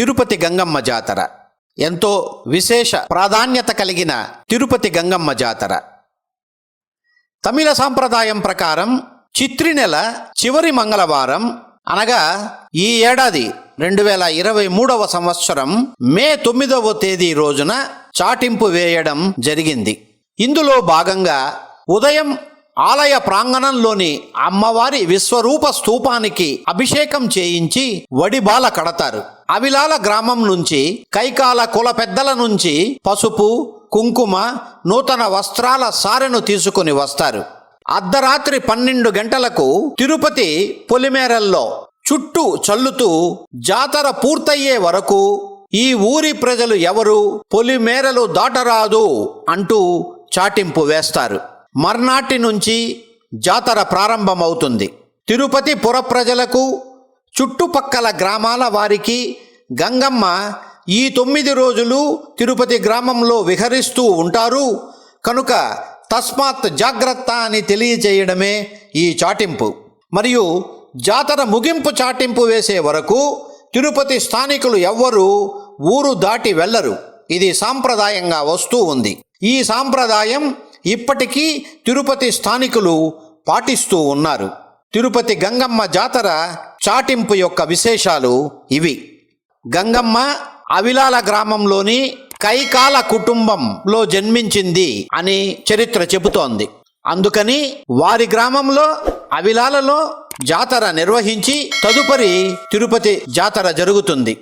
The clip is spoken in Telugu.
తిరుపతి గంగమ్మ జాతర. ఎంతో విశేష ప్రాధాన్యత కలిగిన తిరుపతి గంగమ్మ జాతర. తమిళ సాంప్రదాయం ప్రకారం చిత్రి నెల చివరి మంగళవారం అనగా ఈ ఏడాది రెండు వేల ఇరవై మూడవ సంవత్సరం మే తొమ్మిదవ తేదీ రోజున చాటింపు వేయడం జరిగింది. ఇందులో భాగంగా ఉదయం ఆలయ ప్రాంగణంలోని అమ్మవారి విశ్వరూప స్తూపానికి అభిషేకం చేయించి వడిబాల కడతారు. అవిలాల గ్రామం నుంచి కైకాల కుల పెద్దల నుంచి పసుపు కుంకుమ నూతన వస్త్రాల సారెను తీసుకుని వస్తారు. అర్ధరాత్రి పన్నెండు గంటలకు తిరుపతి పొలిమేరల్లో చుట్టూ చల్లుతూ జాతర పూర్తయ్యే వరకు ఈ ఊరి ప్రజలు ఎవరు? పొలిమేరలు దాటరాదు అంటూ చాటింపు వేస్తారు. మర్నాటి నుంచి జాతర ప్రారంభమవుతుంది. తిరుపతి పుర ప్రజలకు చుట్టుపక్కల గ్రామాల వారికి గంగమ్మ ఈ తొమ్మిది రోజులు తిరుపతి గ్రామంలో విహరిస్తూ ఉంటారు. కనుక తస్మాత్ జాగ్రత్త అని తెలియజేయడమే ఈ చాటింపు. మరియు జాతర ముగింపు చాటింపు వేసే వరకు తిరుపతి స్థానికులు ఎవ్వరూ ఊరు దాటి వెళ్ళరు. ఇది సాంప్రదాయంగా వస్తూ ఉంది. ఈ సాంప్రదాయం ఇప్పటికీ తిరుపతి స్థానికులు పాటిస్తూ ఉన్నారు. తిరుపతి గంగమ్మ జాతర చాటింపు యొక్క విశేషాలు ఇవి. గంగమ్మ అవిలాల గ్రామంలోని కైకాల కుటుంబంలో జన్మించింది అని చరిత్ర చెబుతోంది. అందుకని వారి గ్రామంలో అవిలాలలో జాతర నిర్వహించి తదుపరి తిరుపతి జాతర జరుగుతుంది.